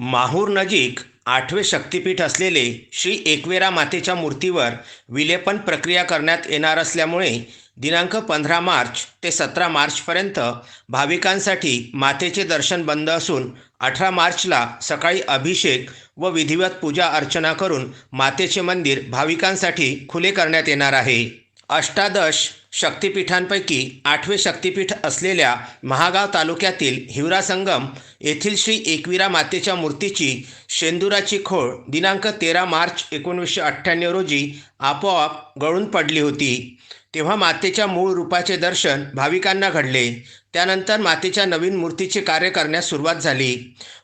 माहूर नजीक आठवे शक्तिपीठ असलेले श्री एकवेरा मातेच्या मूर्तीवर विलेपन प्रक्रिया करण्यात येणार असल्यामुळे दिनांक पंधरा मार्च ते सतरा मार्चपर्यंत भाविकांसाठी मातेचे दर्शन बंद असून अठरा मार्चला सकाळी अभिषेक व विधिवत पूजा अर्चना करून मातेचे मंदिर भाविकांसाठी खुले करण्यात येणार आहे. अष्टादश शक्तिपीठांपैकी आठवे शक्तिपीठ असलेल्या महागाव तालुक्यातील हिवरा संगम येथील श्री एकविरा मातेच्या मूर्तीची शेंदुराची खोळ दिनांक तेरा मार्च एकोणीसशे अठ्ठ्याण्णव रोजी आपोआप गळून पडली होती. तेव्हा मातेच्या मूळ रूपाचे दर्शन भाविकांना घडले. त्यानंतर मातेच्या नवीन मूर्तीचे कार्य करण्यास सुरुवात झाली.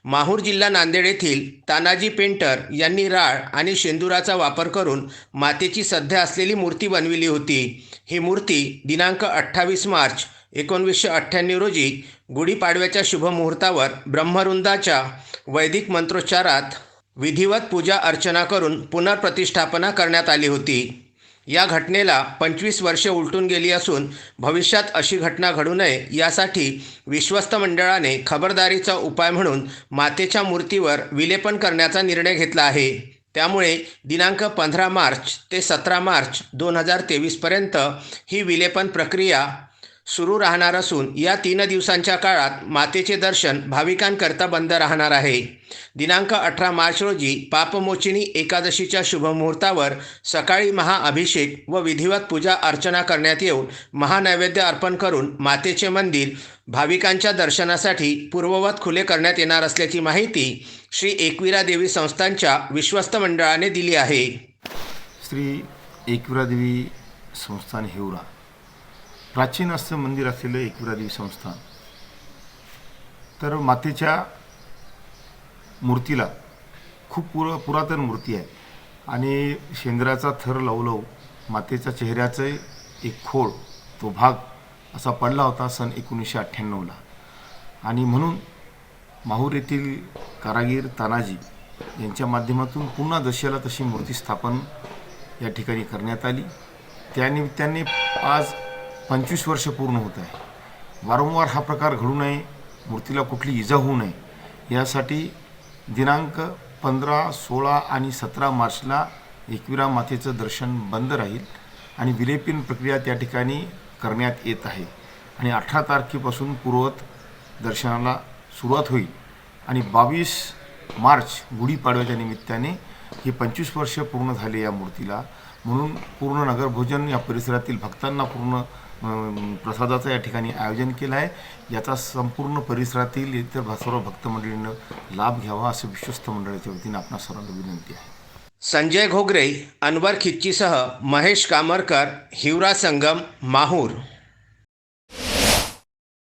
माहूर जिल्हा नांदेड येथील तानाजी पेंटर यांनी राळ आणि शेंदुराचा वापर करून मातेची सध्या असलेली मूर्ती बनविली होती. ही मूर्ती दिनांक अठ्ठावीस मार्च एकोणवीसशे अठ्ठ्याण्णव रोजी गुढीपाडव्याच्या शुभमुहूर्तावर ब्रह्मरुंदाच्या वैदिक मंत्रोच्चारात विधिवत पूजा अर्चना करून पुनर्प्रतिष्ठापना करण्यात आली होती. या घटनेला पंचवीस वर्षे उलटून गेली असून भविष्यात अशी घटना घडू नये यासाठी विश्वस्त मंडळाने खबरदारीचा उपाय म्हणून मातेच्या मूर्तीवर विलेपन करण्याचा निर्णय घेतला आहे. त्यामुळे दिनांक पंधरा मार्च ते सतरा मार्च दोन हजार तेवीसपर्यंत ही विलेपन प्रक्रिया सुरू राहणार असून या तीन दिवसांच्या काळात मातेचे दर्शन भाविकांकरता बंद राहणार आहे. दिनांक अठरा मार्च रोजी पापमोचिनी एकादशीच्या शुभमुहूर्तावर सकाळी महाअभिषेक व विधिवत पूजा अर्चना करण्यात येऊन महानैवेद्य अर्पण करून मातेचे मंदिर भाविकांच्या दर्शनासाठी पूर्ववत खुले करण्यात येणार असल्याची माहिती श्री एकविरा देवी संस्थांच्या विश्वस्त मंडळाने दिली आहे. श्री एकविरा देवी संस्थान हिवरा. प्राचीन असं मंदिर असलेलं एकविरादेवी संस्थान. तर मातेच्या मूर्तीला खूप पुर पुरातन मूर्ती आहे. आणि शेंद्राचा थर लवलव मातेच्या चेहऱ्याचं एक खोड तो भाग असा पडला होता सन एकोणीसशे अठ्ठ्याण्णवला. आणि म्हणून माहूर येथील कारागीर तानाजी यांच्या माध्यमातून पुन्हा जशाला तशी मूर्ती स्थापन या ठिकाणी करण्यात आली. त्यानिमित्ताने आज पंचवीस वर्ष पूर्ण होत आहे. वारंवार हा प्रकार घडू नये मूर्तीला कुठली इजा होऊ नये यासाठी दिनांक पंधरा सोळा आणि सतरा मार्चला एकविरा मातेचं दर्शन बंद राहील आणि विलेपीन प्रक्रिया त्या ठिकाणी करण्यात येत आहे. आणि अठरा तारखेपासून पूर्वत दर्शनाला सुरुवात होईल. आणि बावीस मार्च गुढीपाडव्याच्या निमित्ताने ही पंचवीस वर्ष पूर्ण झाली या मूर्तीला. म्हणून पूर्ण नगरभोजन या परिसरातील भक्तांना पूर्ण प्रसादाचं या ठिकाणी आयोजन केलं आहे. याचा संपूर्ण परिसरातील इतर सर्व भक्तमंडळीनं लाभ घ्यावा असं विश्वस्त मंडळाच्या वतीनं आपणा सर्वांना विनंती आहे. संजय घोगरे अनवर खिच्चीसह महेश कामरकर हिवरा संगम माहूर.